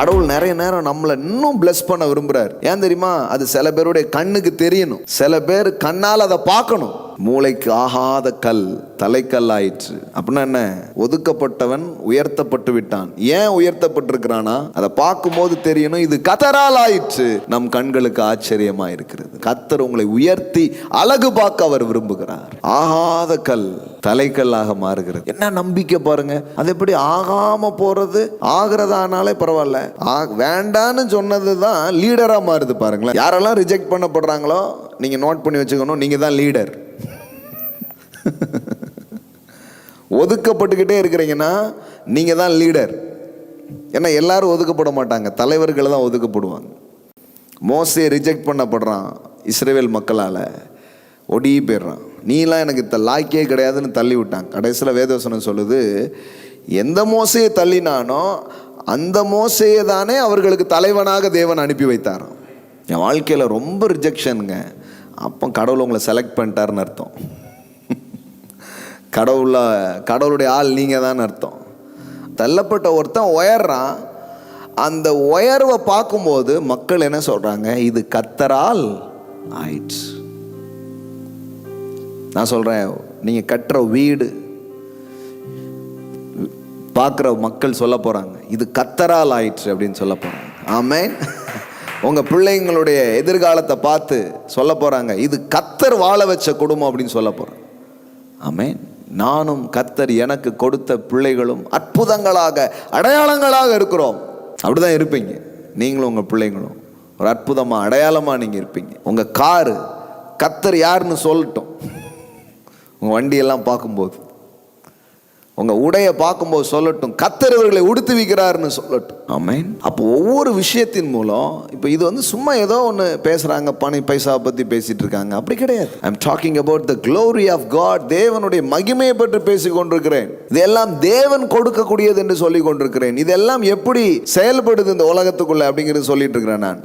கடவுள் நிறைய நேரம் நம்மளை இன்னும் பிளஸ் பண்ண விரும்புறார். ஏன் தெரியுமா? அது சில பேருடைய கண்ணுக்கு தெரியணும். சில பேர் கண்ணால் அதை பார்க்கணும். மூளைக்கு ஆகாத கல் தலைக்கல் ஆயிற்று அப்படின்னா என்ன? ஒதுக்கப்பட்டவன் உயர்த்தப்பட்டு விட்டான். ஏன் உயர்த்தப்பட்டிருக்கிறானா? அதை பார்க்கும்போது தெரியணும் இது கத்தரால் ஆயிற்று. நம் கண்களுக்கு ஆச்சரியமா இருக்கிறது கத்தர் உங்களை உயர்த்தி அழகு பார்க்க அவர் விரும்புகிறார். ஆகாத கல் தலைக்கல்லாக மாறுகிறது. என்ன நம்பிக்கை பாருங்க. அது எப்படி ஆகாம போறது? ஆகிறதானாலே பரவாயில்ல. ஆ- வேண்டான்னு சொன்னது தான் லீடரா மாறுது பாருங்களேன். யாரெல்லாம் ரிஜெக்ட் பண்ணப்படுறாங்களோ நீங்க நோட் பண்ணி வச்சுக்கணும் நீங்க தான் லீடர் ஒதுக்கப்பட்டுக்கிட்டே இருக்கிறீங்கன்னா நீங்கள் தான் லீடர் ஏன்னா எல்லாரும் ஒதுக்கப்பட மாட்டாங்க. தலைவர்கள் தான் ஒதுக்கப்படுவாங்க. மோசே ரிஜெக்ட் பண்ணப்படுறான் இஸ்ரேவேல் மக்களால். ஒடி போயிடுறான். நீலாம் எனக்கு இத்த லாய்க்கே கிடையாதுன்னு தள்ளி விட்டான். கடைசியில் வேதவசனம் சொல்லுது எந்த மோசையை தள்ளினானோ அந்த மோசையை தானே அவர்களுக்கு தலைவனாக தேவன் அனுப்பி வைத்தாராம். என் வாழ்க்கையில் ரொம்ப ரிஜெக்ஷனுங்க அப்போ கடவுள் உங்களை செலக்ட் பண்ணிட்டாருன்னு அர்த்தம். கடவுள கடவுளுடைய ஆள் நீங்கள் தான் அர்த்தம். தள்ளப்பட்ட ஒருத்தன் உயர்றான். அந்த உயர்வை பார்க்கும்போது மக்கள் என்ன சொல்கிறாங்க இது கத்தரால் ஆயிடுச்சு நான் சொல்கிறேன் நீங்கள் கட்டுற வீடு பார்க்குற மக்கள் சொல்ல போகிறாங்க இது கத்தரால் ஆயிடுச்சு அப்படின்னு சொல்ல போகிறாங்க ஆமென். உங்கள் பிள்ளைங்களுடைய எதிர்காலத்தை பார்த்து சொல்ல போகிறாங்க இது கத்தர் வாழ வச்ச குடும்பம் அப்படின்னு சொல்ல போறாங்க. ஆமேன். நானும் கத்தர் எனக்கு கொடுத்த பிள்ளைகளும் அற்புதங்களாக அடையாளங்களாக இருக்கிறோம். அப்படிதான் இருப்பீங்க. நீங்களும் உங்கள் பிள்ளைங்களும். ஒரு அற்புதமாக அடையாளமாக நீங்கள் இருப்பீங்க. உங்கள் காரு கத்தர் யாருன்னு சொல்லட்டும். உங்கள் வண்டியெல்லாம் பார்க்கும்போது. உங்க உடைய பார்க்கும்போது சொல்லட்டும் கத்தர் இவர்களை உடுத்துவிக்கிறாருன்னு சொல்லட்டும். ஆமென் அப்போ ஒவ்வொரு விஷயத்தின் மூலம் இப்போ இது வந்து சும்மா ஏதோ ஒன்று பேசுறாங்க பணி பைசாவை பத்தி பேசிட்டு இருக்காங்க. அப்படி கிடையாது. I am talking about the glory of God தேவனுடைய மகிமையை பற்றி பேசிக் கொண்டிருக்கிறேன். இதெல்லாம் தேவன் கொடுக்கக்கூடியது என்று சொல்லி கொண்டிருக்கிறேன். இதெல்லாம் எப்படி செயல்படுது இந்த உலகத்துக்குள்ள அப்படிங்கிறது சொல்லிட்டு இருக்கிறேன் நான்.